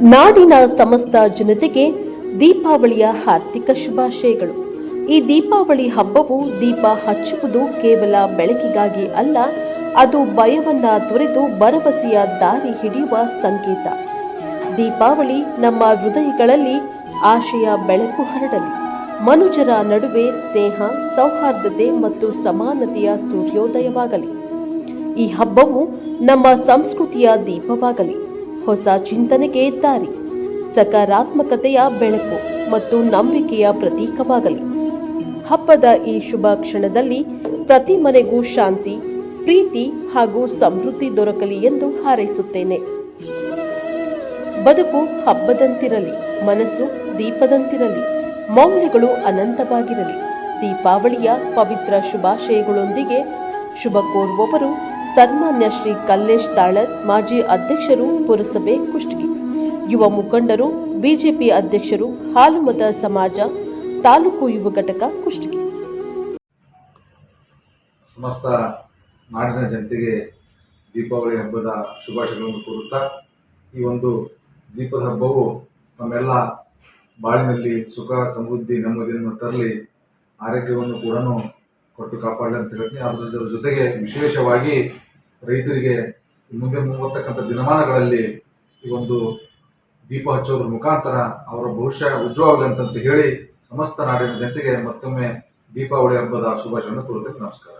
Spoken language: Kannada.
ನಾಡಿನ ಸಮಸ್ತ ಜನತೆಗೆ ದೀಪಾವಳಿಯ ಹಾರ್ದಿಕ ಶುಭಾಶಯಗಳು. ಈ ದೀಪಾವಳಿ ಹಬ್ಬವು ದೀಪ ಹಚ್ಚುವುದು ಕೇವಲ ಬೆಳಕಿಗಾಗಿ ಅಲ್ಲ, ಅದು ಭಯವನ್ನ ತೊರೆದು ಭರವಸೆಯ ದಾರಿ ಹಿಡಿಯುವ ಸಂಕೇತ. ದೀಪಾವಳಿ ನಮ್ಮ ಹೃದಯಗಳಲ್ಲಿ ಆಶಯ ಬೆಳಕು ಹರಡಲಿ. ಮನುಜರ ನಡುವೆ ಸ್ನೇಹ, ಸೌಹಾರ್ದತೆ ಮತ್ತು ಸಮಾನತೆಯ ಸೂರ್ಯೋದಯವಾಗಲಿ. ಈ ಹಬ್ಬವು ನಮ್ಮ ಸಂಸ್ಕೃತಿಯ ದೀಪವಾಗಲಿ. ಹೊಸ ಚಿಂತನೆಗೆ ದಾರಿ, ಸಕಾರಾತ್ಮಕತೆಯ ಬೆಳಕು ಮತ್ತು ನಂಬಿಕೆಯ ಪ್ರತೀಕವಾಗಲಿ. ಹಬ್ಬದ ಈ ಶುಭ ಕ್ಷಣದಲ್ಲಿ ಪ್ರತಿ ಮನೆಗೂ ಶಾಂತಿ, ಪ್ರೀತಿ ಹಾಗೂ ಸಮೃದ್ಧಿ ದೊರಕಲಿ ಎಂದು ಹಾರೈಸುತ್ತೇನೆ. ಬದುಕು ಹಬ್ಬದಂತಿರಲಿ, ಮನಸ್ಸು ದೀಪದಂತಿರಲಿ, ಮೌಲ್ಯಗಳು ಅನಂತವಾಗಿರಲಿ. ದೀಪಾವಳಿಯ ಪವಿತ್ರ ಶುಭಾಶಯಗಳೊಂದಿಗೆ ಶುಭ ಕೋರುವವರು ಸನ್ಮಾನ್ಯ ಶ್ರೀ ಕಲ್ಲೇಶ್ ತಾಳತ್ ಮಾಜಿ ಅಧ್ಯಕ್ಷರು ಪುರಸಭೆ ಕುಷ್ಟಗಿ. ಯುವ ಮುಖಂಡರು, ಬಿಜೆಪಿ ಅಧ್ಯಕ್ಷರು, ಹಾಲುಮತ ಸಮಾಜ, ತಾಲೂಕು ಯುವ ಘಟಕ ಕುಷ್ಟಗಿ. ಸಮಸ್ತ ನಾಡಿನ ಜನತೆಗೆ ದೀಪಾವಳಿ ಹಬ್ಬದ ಶುಭಾಶಯಗಳನ್ನು ಕೋರುತ್ತಾ, ಈ ಒಂದು ದೀಪದ ಹಬ್ಬವು ತಮ್ಮೆಲ್ಲ ಬಾಳಿನಲ್ಲಿ ಸುಖ, ಸಮೃದ್ಧಿ, ನೆಮ್ಮದಿಯನ್ನು ತರಲಿ, ಆರೋಗ್ಯವನ್ನು ಕೂಡ ಕೊಟ್ಟು ಕಾಪಾಡಲಿ ಅಂತ ಹೇಳ್ತೀನಿ ಅದರ ಜೊತೆಗೆ ವಿಶೇಷವಾಗಿ ರೈತರಿಗೆ ಮುಂದೆ ಮೂವತ್ತಕ್ಕಂಥ ದಿನಮಾನಗಳಲ್ಲಿ ಈ ಒಂದು ದೀಪ ಹಚ್ಚೋದ್ರ ಮುಖಾಂತರ ಅವರ ಭವಿಷ್ಯ ಉಜ್ವಲ ಅಂತಂತ ಹೇಳಿ ಸಮಸ್ತ ನಾಡಿನ ಜನತೆಗೆ ಮತ್ತೊಮ್ಮೆ ದೀಪಾವಳಿ ಹಬ್ಬದ ಶುಭಾಶಯವನ್ನು ಕೋರುತ್ತೇನೆ ನಮಸ್ಕಾರ.